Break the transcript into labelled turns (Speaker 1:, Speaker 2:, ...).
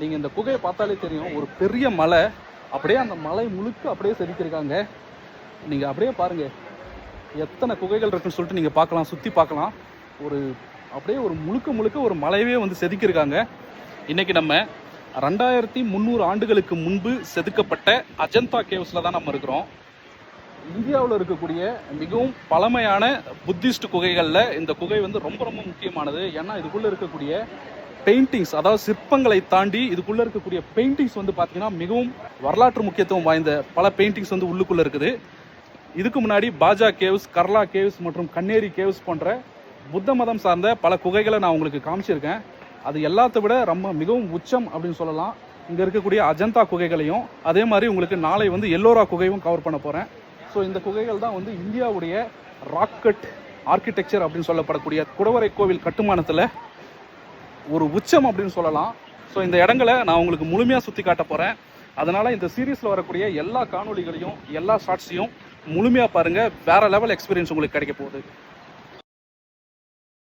Speaker 1: நீங்கள் இந்த குகையை பார்த்தாலே தெரியும் ஒரு பெரிய மலை. அப்படியே அந்த மலை முழுக்க அப்படியே செதுக்கியிருக்காங்க. நீங்கள் அப்படியே பாருங்க. எத்தனை குகைகள் இருக்குன்னு சொல்லிட்டு நீங்கள் பார்க்கலாம் சுற்றி பார்க்கலாம். ஒரு அப்படியே ஒரு முழுக்க முழுக்க ஒரு மலையவே வந்து செதுக்கியிருக்காங்க. இன்னைக்கு நம்ம ரெண்டாயிரத்தி முந்நூறு ஆண்டுகளுக்கு முன்பு செதுக்கப்பட்ட அஜந்தா கேவ்ஸில் தான் நம்ம இருக்கிறோம். இந்தியாவில் இருக்கக்கூடிய மிகவும் பழமையான புத்திஸ்ட் குகைகளில் இந்த குகை வந்து ரொம்ப ரொம்ப முக்கியமானது. ஏன்னா இதுக்குள்ளே இருக்கக்கூடிய பெயிண்டிங்ஸ் அதாவது சிற்பங்களை தாண்டி இதுக்குள்ளே இருக்கக்கூடிய பெயிண்டிங்ஸ் வந்து பார்த்தீங்கன்னா மிகவும் வரலாற்று முக்கியத்துவம் வாய்ந்த பல பெயிண்டிங்ஸ் வந்து உள்ளுக்குள்ளே இருக்குது. இதுக்கு முன்னாடி பாஜா கேவ்ஸ் கர்லா கேவ்ஸ் மற்றும் கண்ணேரி கேவ்ஸ் போன்ற புத்த மதம் சார்ந்த பல குகைகளை நான் உங்களுக்கு காமிச்சிருக்கேன். அது எல்லாத்த விட ரொம்ப மிகவும் உச்சம் அப்படின்னு சொல்லலாம். இங்கே இருக்கக்கூடிய அஜந்தா குகைகளையும் அதே மாதிரி உங்களுக்கு நாளை வந்து எல்லோரா குகையும் கவர் பண்ண போகிறேன் ஸோ இந்த குகைகள் தான் வந்து இந்தியாவுடைய ராக்கெட் ஆர்கிடெக்சர் அப்படின்னு சொல்லப்படக்கூடிய குடவரை கோவில் கட்டுமானத்தில் ஒரு உச்சம் அப்படின்னு சொல்லலாம். ஸோ இந்த இடங்களை நான் உங்களுக்கு முழுமையாக சுற்றி காட்ட போகிறேன் அதனால் இந்த சீரீஸில் வரக்கூடிய எல்லா காணொளிகளையும் எல்லா ஷார்ட்ஸையும் முழுமையாக பாருங்கள் வேறு லெவல் எக்ஸ்பீரியன்ஸ் உங்களுக்கு கிடைக்க போகுது.